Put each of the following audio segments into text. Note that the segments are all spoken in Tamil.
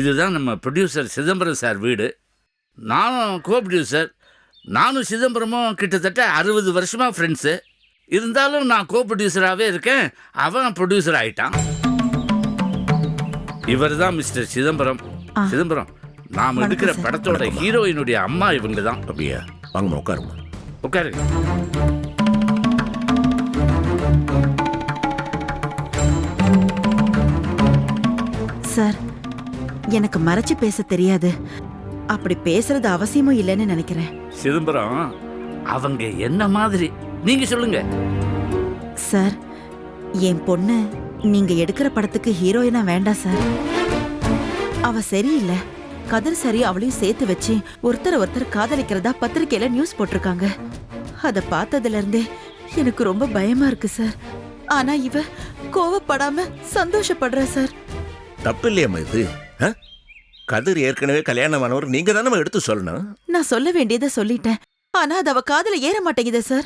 இதுதான் நம்ம ப்ரொடியூசர் சிதம்பரம் சார் வீடு. நானும் கோ ப்ரொடியூசர் நானும் சிதம்பரமும் கிட்டத்தட்ட அறுபது வருஷமாக ஃப்ரெண்ட்ஸு இருந்தாலும் நான் கோ ப்ரொடியூசராகவே இருக்கேன். அவன் ப்ரொடியூசர் ஆயிட்டான். இவர் தான் மிஸ்டர் சிதம்பரம். சிதம்பரம் நாம் எடுக்கிற. படத்தோட. ஹீரோயினுடைய அம்மா இவங்க தான் அப்படியா வாங்கம்மா உட்காருமா உட்காருங்க. சார் எனக்கு மறைச்சு பேச தெரியாது. அப்படி பேசுறது அவசியமும் இல்லைன்னு நினைக்கிறேன். சிதம்பரம் அவங்க என்ன மாதிரி? நீங்க சொல்லுங்க. சார் என் பொண்ணு நீங்க எடுக்கிற படத்துக்கு ஹீரோயினா வேண்டாம் சார். அவ சரியில்லை. கதிர் சரி அவளையும் சேர்த்து வச்சு ஒருத்தர் ஒருத்தர் காதலிக்கிறதா பத்திரிக்கையில நியூஸ் போட்டிருக்காங்க. அத பார்த்ததுல இருந்தே எனக்கு ரொம்ப பயமா இருக்கு சார். ஆனா இவ கோவப்படாம சந்தோஷப்படுறா சார். தப்பு இல்லையம்மா இது? கதிர் ஏற்கனவே கல்யாணமானவர் நீங்க தானே எடுத்து சொல்லணும்? நான் சொல்ல வேண்டியதை சொல்லிட்டேன். ஆனா அது அவ காதுல ஏற மாட்டேங்குதே சார்.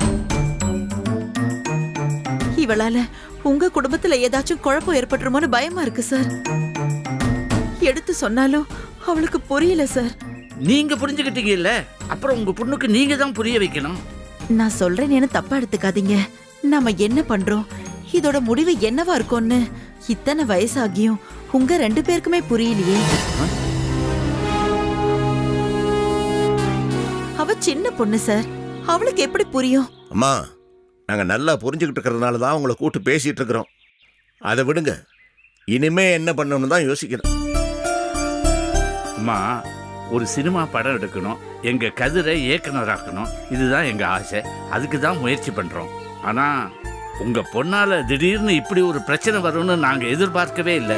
இவளால உங்க குடும்பத்துல ஏதாச்சும் குழப்பம் ஏற்பட்டுருமோன்னு பயமா இருக்கு சார். எடுத்து சொன்னாலும் அவளுக்கு புரியல சார். நீங்க புரிஞ்சுக்கிட்டீங்க இல்ல அப்புறம் உங்க பொண்ணுக்கு நீங்க தான் புரிய வைக்கணும். நான் சொல்றேன்னு தப்பா எடுத்துக்காதீங்க. நாம என்ன பண்றோம்? இதோட முடிவு என்னவா இருக்கும்னு இத்தனை வயசாகியும் உங்க ரெண்டு பேருக்குமே புரியலையே. அவ சின்ன பொண்ணு சார் அவளுக்கு எப்படி புரியும்? அம்மா நாங்க நல்லா புரிஞ்சுக்கிட்டு இருக்கிறதுனால தான் உங்களை கூட்டு பேசிட்டு இருக்கிறோம். அதை விடுங்க. இனிமே என்ன பண்ணணும்னு தான் யோசிக்கிறேன். அம்மா ஒரு சினிமா படம் எடுக்கணும். எங்க கதிரை இயக்குனராக்கணும். இதுதான் எங்க ஆசை. அதுக்கு தான் முயற்சி பண்றோம். ஆனா உங்க பொண்ணால திடீர்னு இப்படி ஒரு பிரச்சனை வரும்னு நாங்க எதிர்பார்க்கவே இல்லை.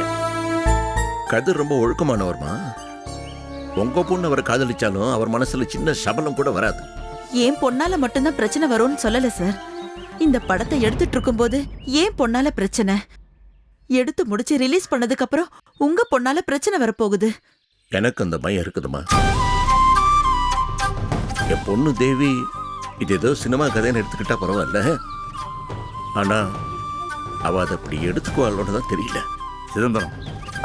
கதிர் ரொம்ப ஒழுக்கமானவர்மா. உங்க பொண்ணு அவரை காதலிச்சாலும் அவர் மனசுல சின்ன சபலம் கூட வராது. ஏன் பொண்ணால மட்டும்தான் பிரச்சனை வரும்னு சொல்லல சார். இந்த படத்தை எடுத்துட்டு இருக்கும்போது ஏன் பொண்ணால பிரச்சனை. எடுத்து முடிச்சு ரிலீஸ் பண்ணதுக்கு அப்புறம் உங்க பொண்ணால பிரச்சனை வரப்போகுது. எனக்கு அந்த பயம் இருக்குதுமா என் பொண்ணு தேவி இது ஏதோ சினிமா கதைன்னு எடுத்துக்கிட்டா பரவாயில்ல. ஆனா அவ அதை அப்படி எடுத்துக்குவாளோன்னு தான் தெரியல. சிதம்பரம்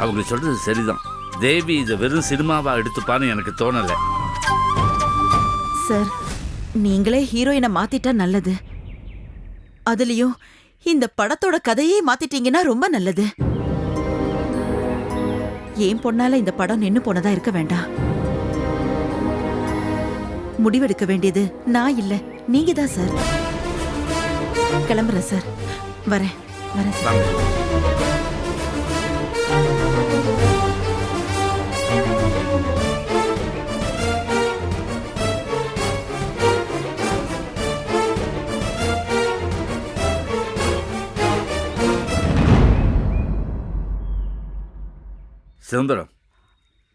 அவங்க சொல்றது சரிதான். தேவி இதை வெறும் சினிமாவா எடுத்துப்பான்னு எனக்கு தோணலை. சார் நீங்களே ஹீரோயினை மாத்திட்டா நல்லது. அதுலயும் இந்த படத்தோட கதையே மாத்திட்டீங்கன்னா ரொம்ப நல்லது. ஏன் பொண்ணால இந்த படம் நின்னு போனதா இருக்க வேண்டாம். முடிவெடுக்க வேண்டியது நான் இல்ல நீங்க தான் சார். கிளம்புறேன் சார். வரேன் வரேன் சார். சிதம்பரம்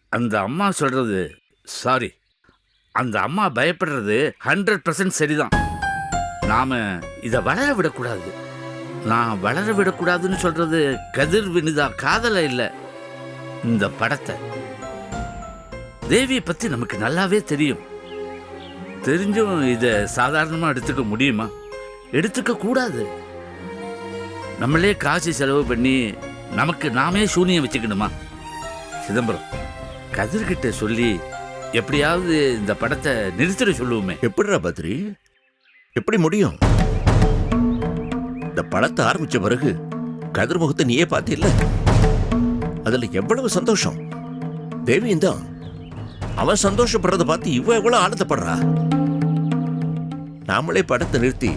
அந்த அம்மா சொல்கிறது சாரி. அந்த அம்மா பயப்படுறது ஹண்ட்ரட் பர்சன்ட் சரிதான். நாம் இதை வளர விடக்கூடாது. நான் வளர விடக்கூடாதுன்னு சொல்கிறது கதிர் வினிதா காதலை இல்லை இந்த படத்தை. தேவியை பற்றி நமக்கு நல்லாவே தெரியும். தெரிஞ்சும் இதை சாதாரணமாக எடுத்துக்க முடியுமா? எடுத்துக்க கூடாது. நம்மளே காசு செலவு பண்ணி நமக்கு நாமே சூனியம் வச்சுக்கணுமா? சிதம்பரம் கதிர்கிட்ட சொல்லி எப்படியாவது இந்த படத்தை நிறுத்திட சொல்லுவோமே. எப்படிடா பத்ரி? எப்படி முடியும்? இந்த படத்தை ஆரம்பிச்ச பிறகு கதிர் முகத்தை நீயே பார்த்தில்ல? அதுல எவ்வளவு சந்தோஷம்? தேவியும் தான். அவன் சந்தோஷப்படுறத பார்த்து இவ எவ்வளவு ஆனந்தப்படுறா? நாமளே படத்தை நிறுத்தி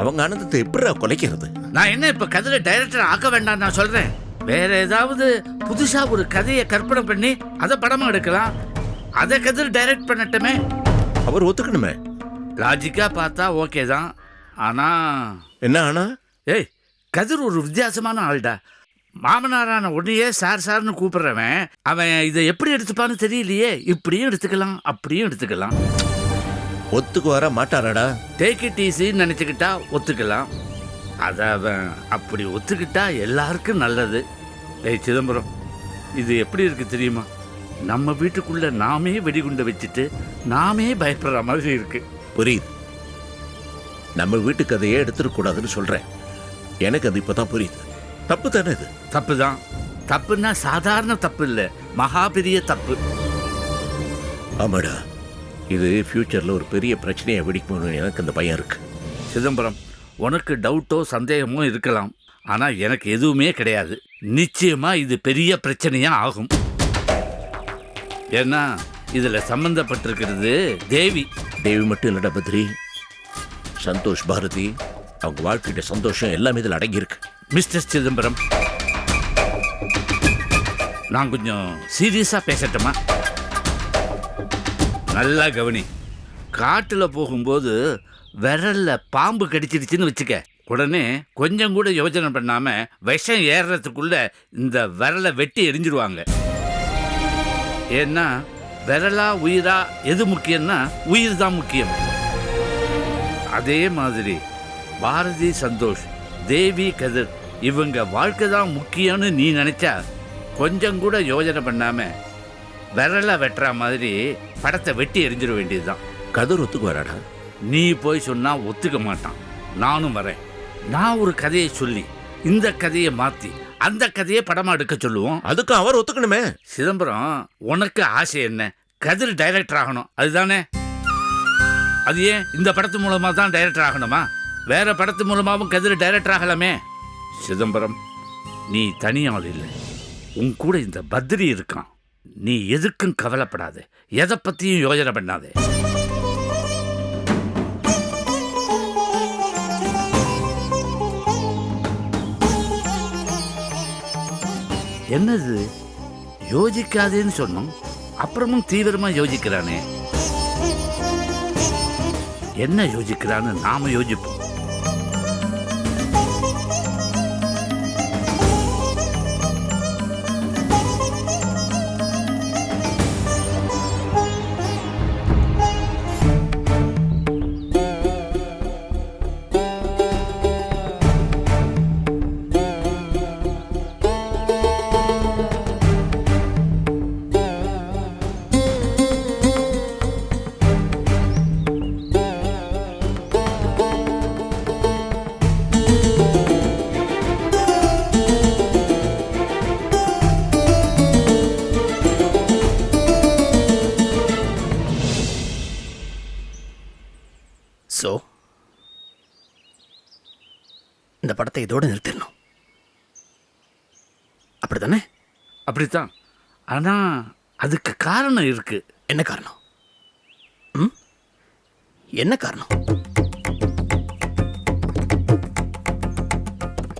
அவங்க ஆனந்தத்தை எப்படிடா குலைக்கிறது? நான் என்ன இப்ப கதிரை டைரக்டர் ஆக்க வேண்டாம் நான் சொல்றேன்? வேற ஏதாவது புதுசா ஒரு கதையை கற்பனை பண்ணி அதை படமா எடுக்கலாம். அதை கதிர் டைரக்ட் பண்ணட்டுமே. அவர் ஒத்துக்கணுமே. லாஜிக்கா பார்த்தா ஓகே தான். ஆனா என்ன ஆனா ஏய் கதிர் ஒரு வித்தியாசமான ஆள்டா. மாமனாரான உடனேயே சார் சார்னு கூப்பிடுறவன் அவன் இதை எப்படி எடுத்துப்பான்னு தெரியலையே. இப்படியும் எடுத்துக்கலாம் அப்படியும் எடுத்துக்கலாம். ஒத்துக்கு வர மாட்டாராடா டேக் இட் ஈஸின்னு நினச்சிக்கிட்டா ஒத்துக்கலாம். அதை அவன் அப்படி ஒத்துக்கிட்டா எல்லாருக்கும் நல்லது. ஏய் சிதம்பரம் இது எப்படி இருக்கு தெரியுமா? நம்ம வீட்டுக்குள்ள நாமே வெடிகுண்டை வச்சுட்டு நாமே பயப்படுற மாதிரி இருக்கு. புரியுது. நம்ம வீட்டு கதையே எடுத்துடக் கூடாதுன்னு சொல்றேன். எனக்கு அது இப்பதான் புரியுது. தப்பு தானே இது? தப்பு தான். தப்புன்னா சாதாரண தப்பு இல்லை. மகா பெரிய தப்பு. ஆமாடா. இது ஃபியூச்சர்ல ஒரு பெரிய பிரச்சனையை வெடிக்கும்னு எனக்கு அந்த பயம் இருக்கு. சிதம்பரம் உனக்கு டவுட்டோ சந்தேகமோ இருக்கலாம். ஆனால் எனக்கு எதுவுமே கிடையாது. நிச்சயமாக இது பெரிய பிரச்சனையாக ஆகும். ஏன்னா இதில் சம்மந்தப்பட்டிருக்கிறது தேவி. தேவி மட்டும் இல்லடா பத்ரி. சந்தோஷ் பாரதி அவங்க வாழ்க்கையோட சந்தோஷம் எல்லாமே இதில் அடங்கியிருக்கு. மிஸ்டர் சிதம்பரம் நான் கொஞ்சம் சீரியஸாக பேசட்டுமா? நல்லா கவனி. காட்டில் போகும்போது விரல்ல பாம்பு கடிச்சிடுச்சுன்னு வச்சுக்க. உடனே கொஞ்சம் கூட யோசனை பண்ணாம விஷம் ஏறுறதுக்குள்ள இந்த விரலை வெட்டி எரிஞ்சிருவாங்க. ஏன்னா விரலா உயிரா எது முக்கியம்னா உயிர் தான் முக்கியம். அதே மாதிரி பாரதி சந்தோஷ் தேவி கதிர் இவங்க வாழ்க்கை தான் முக்கியம்னு நீ நினைச்சா கொஞ்சம் கூட யோசனை பண்ணாம விரலை வெட்டுற மாதிரி படத்தை வெட்டி எரிஞ்சிட வேண்டியதுதான். கதர் ஒத்துக்கு வராடா நீ போய் சொன்னா ஒத்துக்க மாட்டான். நானும் வரேன். நான் ஒரு கதையை சொல்லி இந்த கதையை மாத்தி அந்த கதையை படமா எடுக்க சொல்லுவோம். அதுக்கு அவர் ஒத்துக்கணுமே. சிதம்பரம் உனக்கு ஆசை என்ன? கதிர் டைரக்டர் ஆகணும். அதுதானே? அது ஏன்? இந்த படத்து மூலமா தான் டைரக்டர் ஆகணுமா? வேற படத்து மூலமாவும் கதிர் டைரக்டர் ஆகலாமே? சிதம்பரம் நீ தனியாள் இல்லை. உன் கூட இந்த பத்ரி இருக்கான். நீ எதுக்கும் கவலைப்படாத. எதை பத்தியும் யோசனை பண்ணாதே. என்னது? யோசிக்காதேன்னு சொன்னோம். அப்புறமும் தீவிரமா யோசிக்கிறானே என்ன யோசிக்கிறான்னு நாம யோசிப்போம் இதோட நிறுத்திடணும். அப்படிதானே அப்படித்தான். ஆனா அதுக்கு காரணம் இருக்கு. என்ன காரணம்? ம்? என்ன காரணம்?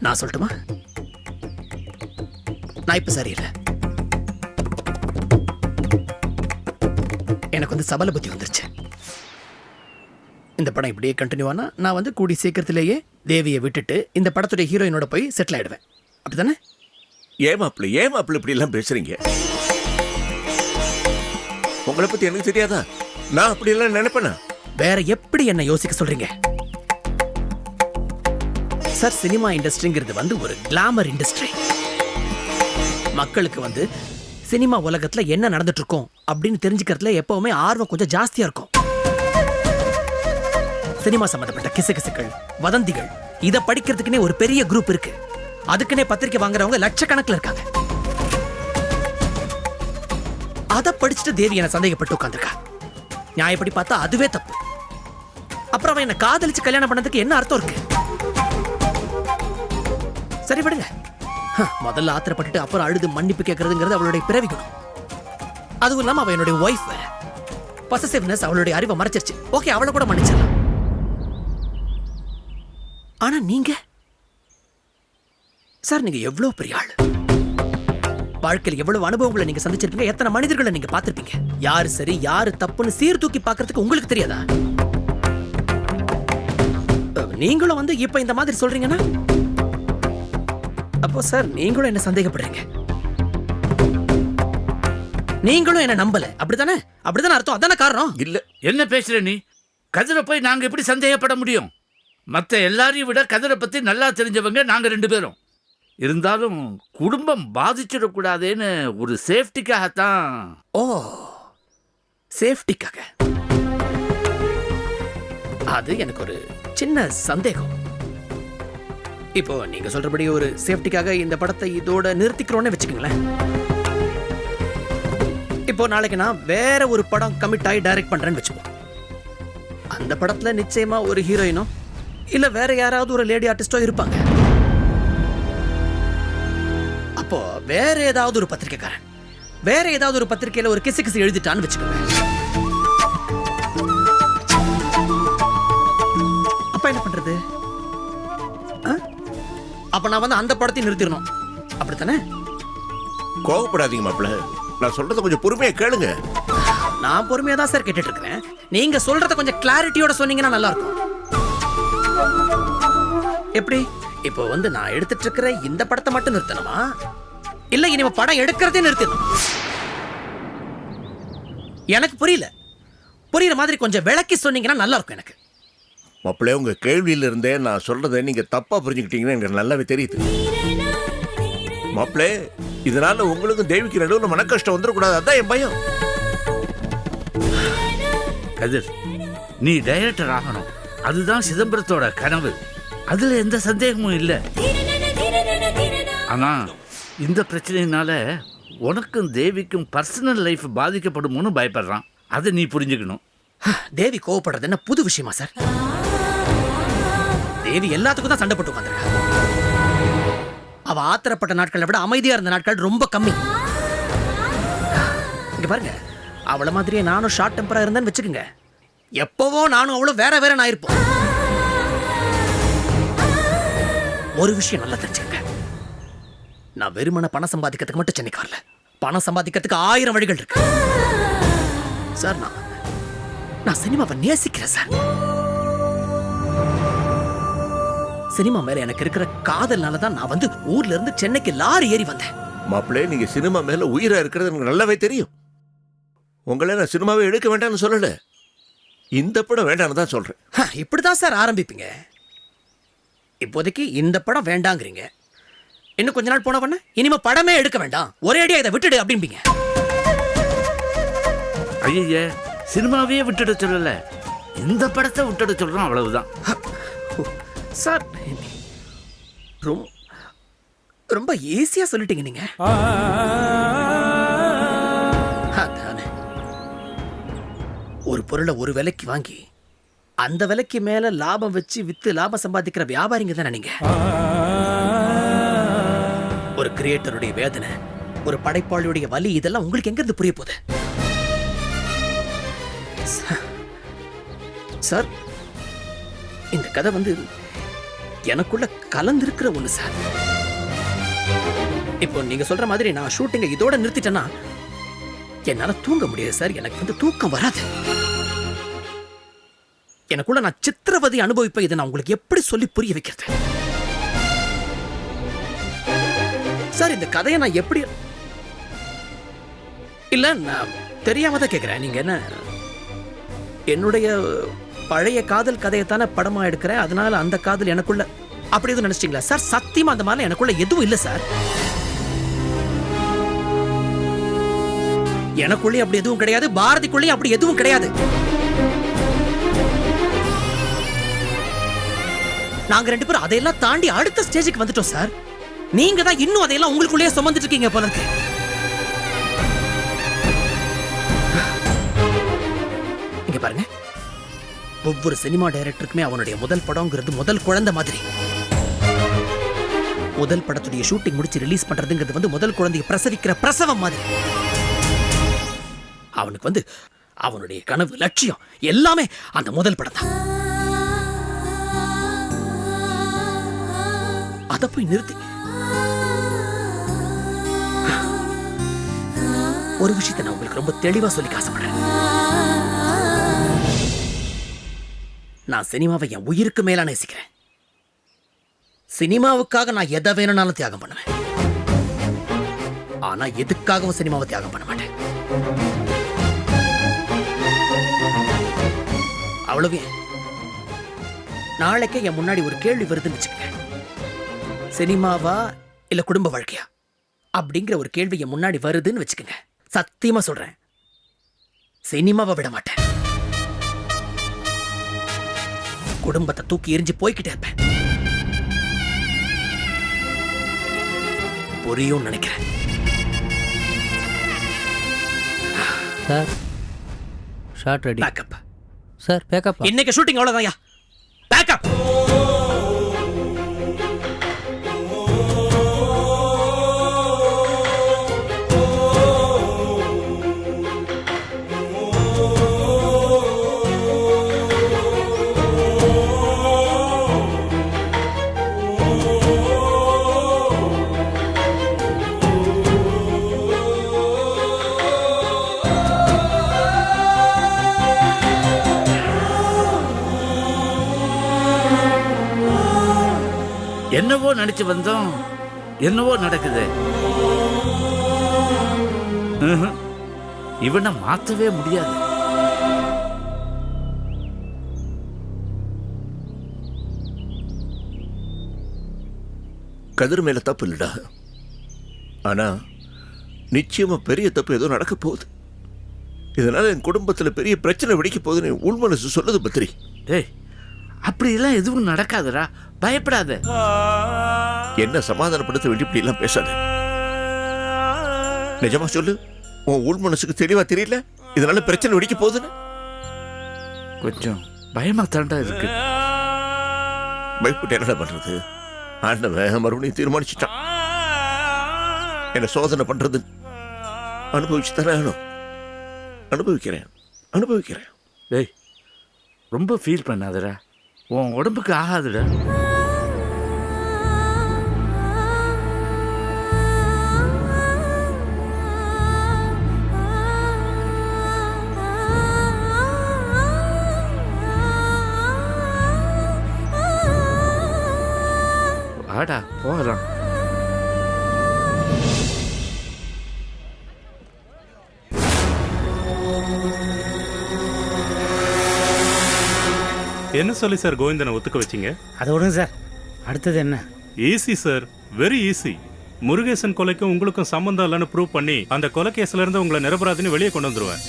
நான் சொல்லட்டுமா? நான் இப்ப சரியில்லை. எனக்கு வந்து சபல புத்தி வந்துருச்சு. இந்த படம் இப்படியே கண்டினியூ ஆனா நான் வந்து கூடி சீக்கிரத்திலேயே தேவியை விட்டுட்டு இந்த படத்துடைய ஹீரோயினோட போய் செட்டில் ஆயிடுவேன். அப்படிதானே ஏன் மாப்பிள்ள ஏன் மாப்பிள்ள இப்படி எல்லாம் பேசுறீங்க? உங்களை பத்தி எனக்கு தெரியாதா? நான் அப்படி எல்லாம் நினைப்பேனா? வேற எப்படி என்ன யோசிக்க சொல்றீங்க? சார் சினிமா இண்டஸ்ட்ரிங்கிறது வந்து ஒரு கிளாமர் இண்டஸ்ட்ரி மக்களுக்கு வந்து சினிமா உலகத்துல என்ன நடந்துட்டு இருக்கும் அப்படின்னு தெரிஞ்சுக்கிறதுல எப்பவுமே ஆர்வம் கொஞ்சம் ஜாஸ்தியா இருக்கும். சினிமா சம்பந்தப்பட்ட கிசுகிசுக்கள் வதந்திகள். இத படிக்கிறதுக்குனே ஒரு பெரிய குரூப் இருக்கு. அதுக்குன்னே பத்திரிக்கை வாங்குறவங்க லட்சக்கணக்கில் இருக்காங்க. அத படிச்சுட்டு தேவி என்ன சந்தேகப்பட்டு உட்காந்துருக்கா நியாயப்படி பார்த்தா அதுவே தப்பு. அப்புறம் அவன் என்ன காதலிச்சு கல்யாணம் பண்ணதுக்கு என்ன அர்த்தம் இருக்கு? சரி விடுங்க. முதல்ல ஆத்திரப்பட்டுட்டு அப்புறம் அழுது மன்னிப்பு கேட்கறதுங்கிறது அவளுடைய பிறவி குணம். அதுவும் இல்லாம அவ என்னுடைய ஒய்ஃப் பசசிவ்னஸ் அவளுடைய அறிவை மறைச்சிருச்சு. ஓகே அவளை கூட மன்னிச்சிடலாம். ஆனா நீங்க? சார் நீங்க எவ்வளவு பெரிய ஆள்? வாழ்க்கையில் எவ்வளவு அனுபவங்களை நீங்க சந்திச்சிருப்பீங்க? எத்தனை மனிதர்களை நீங்க பார்த்திருப்பீங்க? யாரு சரி யாரு தப்புன்னு சீர்தூக்கி பார்க்கறதுக்கு உங்களுக்கு தெரியாதா? நீங்களும் வந்து இப்ப இந்த மாதிரி சொல்றீங்கன்னா? அப்போ சார் நீங்களும் என்ன சந்தேகப்படுறீங்க? நீங்களும் என்ன நம்பல? அப்படிதானே அப்படித்தானே அர்த்தம்? அதானே காரணம்? இல்ல என்ன பேசுற நீ? கதிரை போய் நாங்க எப்படி சந்தேகப்பட முடியும்? மத்த எல்லாரையும் விட கதிரை பத்தி நல்லா தெரிஞ்சவங்க நாங்க ரெண்டு பேரும். இருந்தாலும் குடும்பம் பாதிச்சிடக்கூடாதேன்னு ஒரு சேஃப்டிக்காகத்தான். ஓ சேஃப்டிக்காக. அது எனக்கு ஒரு சின்ன சந்தேகம். இப்போ நீங்க சொல்றபடி ஒரு சேஃப்டிக்காக இந்த படத்தை இதோட நிறுத்திக்கிறோன்னு வச்சுக்கோங்களேன். இப்போ நாளைக்கு நான் வேற ஒரு படம் கமிட் ஆகி டைரக்ட் பண்றேன்னு வச்சுப்போம் அந்த படத்துல நிச்சயமா ஒரு ஹீரோயினோ இல்ல வேற யாராவது ஒரு லேடி ஆர்டிஸ்டோ இருப்பாங்க. அப்போ வேற ஏதாவது ஒரு பத்திரிக்கைக்காரன். வேற ஏதாவது ஒரு பத்திரிக்கையில ஒரு கிசு கிசு எழுதிட்டான்னு வச்சுக்கோங்க. அப்ப என்ன பண்றது? அப்ப நான் வந்து அந்த படத்தையும் நிறுத்திடணும். அப்படித்தானே? கோவப்படாதீங்க மாப்பிள்ள. நான் சொல்றத கொஞ்சம் பொறுமையா கேளுங்க. நான் பொறுமையா தான் சார் கேட்டுட்டு இருக்கிறேன். நீங்க சொல்றத கொஞ்சம் கிளாரிட்டியோட சொன்னீங்கன்னா நல்லா இருக்கும். எப்படி? இப்போ வந்து நான் எடுத்துட்டு இருக்கிற இந்த படத்தை மட்டும் நிறுத்தணுமா? இல்ல இனிமே படம் எடுக்கிறதே நிறுத்தணும் எனக்கு புரியல. புரியுற மாதிரி கொஞ்சம் விளக்கி சொன்னீங்கன்னா நல்லா இருக்கும் எனக்கு. மாப்பிள்ளை உங்க கேள்வியில இருந்தே நான் சொல்றதை நீங்க தப்பா புரிஞ்சுக்கிட்டீங்கன்னு எனக்கு நல்லாவே தெரியுது. மாப்பிள்ளை இதனால உங்களுக்கும் தேவிக்கு நடுவில் மன கஷ்டம் வந்துடக்கூடாது. அதான் என் பயம். கதிர் நீ டைரக்டர் ஆகணும். அதுதான் சிதம்பரத்தோட கனவு. அதுல எந்த சந்தேகமும் இல்லை. ஆனா இந்த பிரச்சனையினால உனக்கும் தேவிக்கும் பர்சனல் லைஃப் பாதிக்கப்படுமோன்னு பயப்படுறான். அதை நீ புரிஞ்சுக்கணும். தேவி கோவப்படுறது என்ன புது விஷயமா சார்? தேவி எல்லாத்துக்கும் தான் சண்டை போட்டு உட்காந்துருக்கா அவ ஆத்திரப்பட்ட நாட்களை விட அமைதியா இருந்த நாட்கள் ரொம்ப கம்மி. இங்க பாருங்க அவள மாதிரியே நானும் ஷார்ட் டெம்பரா இருந்தேன்னு வச்சுக்கோங்க. எப்பவோ நானும் அவளும் வேற வேற நான் இருப்போம் ஒரு விஷயம் நல்லா தெரிஞ்சுக்கங்க. நான் வெறுமன பணம் சம்பாதிக்கிறதுக்கு மட்டும் சென்னைக்கு வரல. பணம் சம்பாதிக்கிறதுக்கு ஆயிரம் வழிகள் இருக்கு. சார் நான் நான் சினிமாவை நேசிக்கிறேன் சார். சினிமா மேல எனக்கு இருக்கிற காதல்னால தான் நான் வந்து ஊர்ல இருந்து சென்னைக்கு லாரி ஏறி வந்தேன். மாப்பிள்ளை நீங்க சினிமா மேல உயிரா இருக்கிறது எனக்கு நல்லாவே தெரியும். உங்களை நான் சினிமாவே எடுக்க வேண்டாம்னு சொல்லல. இந்த படம் வேண்டாம்னு தான் சொல்றேன். இப்படிதான் சார் ஆரம்பிப்பீங்க. இப்போதைக்கு இந்த படம் வேண்டாங்கிறீங்க. இன்னும் கொஞ்ச நாள் போன பண்ண இனிமே படமே எடுக்க வேண்டாம். ஒரே அடியா இதை விட்டுடு அப்படிம்பீங்க. ஐய சினிமாவே விட்டுட சொல்லல. இந்த படத்தை விட்டுட சொல்றோம் அவ்வளவுதான். சார் ரொம்ப ரொம்ப ஈஸியா சொல்லிட்டீங்க நீங்க. ஒரு பொருளை ஒரு விலைக்கு வாங்கி அந்த விலைக்கு மேல லாபம் வச்சு வித்து லாபம் சம்பாதிக்கிற வியாபாரிங்க தானே நீங்க? ஒரு கிரியேட்டருடைய வேதனை ஒரு படைப்பாளியுடைய வலி இதெல்லாம் உங்களுக்கு எங்க இருந்து புரிய போகுது? சார், சார் இந்த கதை வந்து எனக்குள்ள கலந்திருக்கிற ஒண்ணு சார் இப்போ நீங்க சொல்ற மாதிரி நான் ஷூட்டிங்கை இதோட நிறுத்திட்டேன்னா என்னால தூங்க முடியாது சார் எனக்கு வந்து தூக்கம் வராது. எனக்குள்ள நான் சித்திரவதை அனுபவிப்பேன் இதை நான் உங்களுக்கு எப்படி சொல்லி புரிய வைக்கிறது? சார் இந்த கதையை நான் எப்படி இல்ல நான் தெரியாம தான் கேக்குறேன். நீங்க என்ன என்னுடைய பழைய காதல் கதையை தானே படமா எடுக்கிறேன். அதனால அந்த காதல் எனக்குள்ள அப்படி எதுவும் நினைச்சிட்டீங்களா? சார் சத்தியமா அந்த மாதிரி எனக்குள்ள எதுவும் இல்லை சார் எனக்குள்ளே அப்படி எதுவும் கிடையாது. பாரதிக்குள்ளே அப்படி எதுவும் கிடையாது. நாங்க ரெண்டு பேரும் அதையெல்லாம் தாண்டி அடுத்த ஸ்டேஜுக்கு வந்துட்டோம் சார் நீங்க தான் இன்னும் அதையெல்லாம் உங்களுக்குள்ளேயே சுமந்துட்டு இருக்கீங்க போல இருக்கு. இங்க பாருங்க. ஒவ்வொரு சினிமா டைரக்டருக்குமே அவனுடைய முதல் படம்ங்கிறது முதல் குழந்தை மாதிரி. முதல் படத்துடைய ஷூட்டிங் முடிச்சு ரிலீஸ் பண்றதுங்கிறது வந்து முதல் குழந்தைய பிரசவிக்கிற பிரசவம் மாதிரி. அவனுக்கு வந்து அவனுடைய கனவு லட்சியம் எல்லாமே அந்த முதல் படம் தான். அதை போய் நிறுத்தி. ஒரு விஷயத்தை நான் உங்களுக்கு ரொம்ப தெளிவா சொல்லி ஆசைப்படுறேன். நான் சினிமாவை என் உயிருக்கு மேல நேசிக்கிறேன். சினிமாவுக்காக நான் எதை வேணும்னாலும் தியாகம் பண்ணுவேன். ஆனா எதுக்காகவும் சினிமாவை தியாகம் பண்ண மாட்டேன். அவ்வளவு. நாளைக்கே என் முன்னாடி ஒரு கேள்வி வருதுன்னு வச்சுக்கிறேன் சினிமாவா இல்ல குடும்ப வாழ்க்கையா? அப்படிங்கிற ஒரு கேள்வி என் முன்னாடி வருதுன்னு வச்சுக்கோங்க. சத்தியமா சொல்றேன். சினிமாவை விட மாட்டேன். குடும்பத்தை தூக்கி எரிஞ்சு போய்கிட்டே இருப்பேன். புரியும்னு நினைக்கிறேன். Sir. Shot ready. Pack up sir pack up இன்னைக்கு ஷூட்டிங் அவ்வளோதான்யா பேக்கப் நினைச்சு வந்தோம். என்னவோ நடக்குது. இவனை மாத்தவே முடியாது. கதிர் மேல தப்பு இல்லடா. ஆனா நிச்சயமா பெரிய தப்பு ஏதோ நடக்க போகுது. இதனால என் குடும்பத்துல பெரிய பிரச்சனை வெடிக்க போகுதுன்னு உள் மனசு சொல்லுது பத்திரி ஏய் அப்படியெல்லாம் எதுவும் நடக்காதுடா. பயப்படாத. என்ன சமாதானப்படுத்த வேண்டி இப்படி எல்லாம் பேசாத. நிஜமா சொல்லு உன் உள் மனசுக்கு தெளிவா தெரியல? இதனால பிரச்சனை வெடிக்க போகுதுன்னு? கொஞ்சம் பயமா தாண்டா இருக்கு. பயப்பட்டு என்னடா பண்றது? ஆண்டவன் மறுபடியும் தீர்மானிச்சிட்டான். என்ன சோதனை பண்றது அனுபவிச்சு தானே ஆகணும். அனுபவிக்கிறேன் அனுபவிக்கிறேன். டேய் ரொம்ப ஃபீல் பண்ணாதடா. உன் உடம்புக்கு ஆகாதுடா. வாடா போகலாம் என்ன சொல்லி சார் கோவிந்தனை ஒத்துக்க வச்சீங்க? அதை விடுங்க சார். அடுத்தது என்ன? Easy sir very easy Murugesan கொலைக்கும் உங்களுக்கும் சம்பந்தம் இல்லைன்னு ப்ரூவ் பண்ணி அந்த கொலை கேஸ்ல இருந்து உங்களை நிரபராதின்னு வெளியே கொண்டு வந்துருவேன்.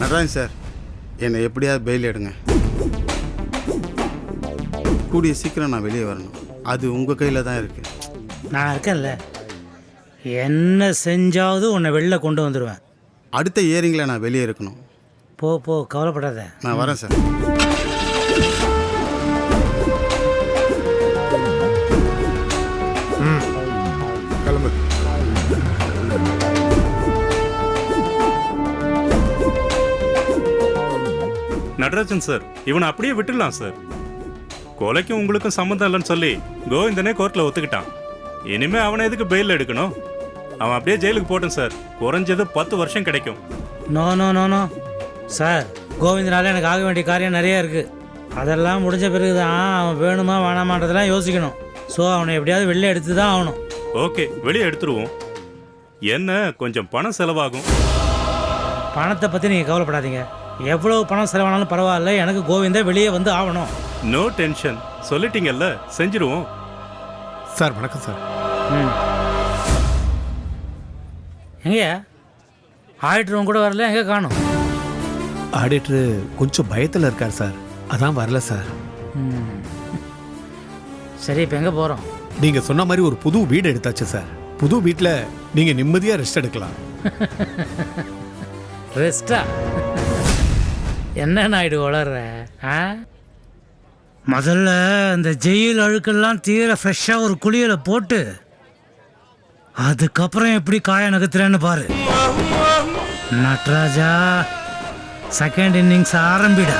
நடராஜன் சார் என்னை எப்படியாவது பெயில் எடுங்க. கூடிய சீக்கிரம் நான் வெளியே வரணும். அது உங்கள் கையில் தான் இருக்குது நான் இருக்கேன்ல. என்ன செஞ்சாவது உன்னை வெளில கொண்டு வந்துடுவேன் அடுத்த இயரிங்கில் நான் வெளியே இருக்கணும். போ போ கவலைப்படாத. நான் வரேன் சார். கிளம்பு. நடராஜன் சார் இவனை அப்படியே விட்டுடலாம் சார். கொலைக்கும் உங்களுக்கும் சம்மந்தம் இல்லைன்னு சொல்லி கோவிந்தனே கோர்ட்ல ஒத்துக்கிட்டான். இனிமே அவனை எதுக்கு பெயில் எடுக்கணும்? அவன் அப்படியே ஜெயிலுக்கு போட்டும் சார். குறைஞ்சது பத்து வருஷம் கிடைக்கும். No no no no sir கோவிந்தனால எனக்கு ஆக வேண்டிய காரியம் நிறைய இருக்குது அதெல்லாம் முடிஞ்ச பிறகு தான் அவன் வேணுமா வேணாமான்றதெல்லாம் யோசிக்கணும். ஸோ அவனை எப்படியாவது வெளில எடுத்து தான் ஆகணும். ஓகே வெளியே எடுத்துருவோம். என்ன கொஞ்சம் பணம் செலவாகும்? பணத்தை பற்றி நீங்கள் கவலைப்படாதீங்க. எவ்வளோ பணம் செலவானாலும் பரவாயில்ல எனக்கு கோவிந்தா வெளியே வந்து ஆகணும். நோ டென்ஷன் சொல்லிட்டீங்கல்ல செஞ்சிருவோம். சார் வணக்கம் சார். ம். எங்கேயா ஆடிட்டரும் கூட வரல எங்கே காணும்? ஆடிட்டரு கொஞ்சம் பயத்தில் இருக்கார் சார். அதான் வரல சார். ம். சரி இப்போ எங்கே போகிறோம் நீங்கள் சொன்ன மாதிரி ஒரு புது வீடு எடுத்தாச்சு சார். புது வீட்டில் நீங்கள் நிம்மதியாக ரெஸ்ட் எடுக்கலாம். ரெஸ்டா என்ன நாயுடு வளர்ற ஆ? முதல்ல இந்த ஜெயில் அழுக்கெல்லாம் தீர ஃப்ரெஷ்ஷாக ஒரு குளியலை போட்டு அதுக்கப்புறம் எப்படி காய நகர்த்துறேன்னு பாரு. Natraja second innings ஆரம்பிடா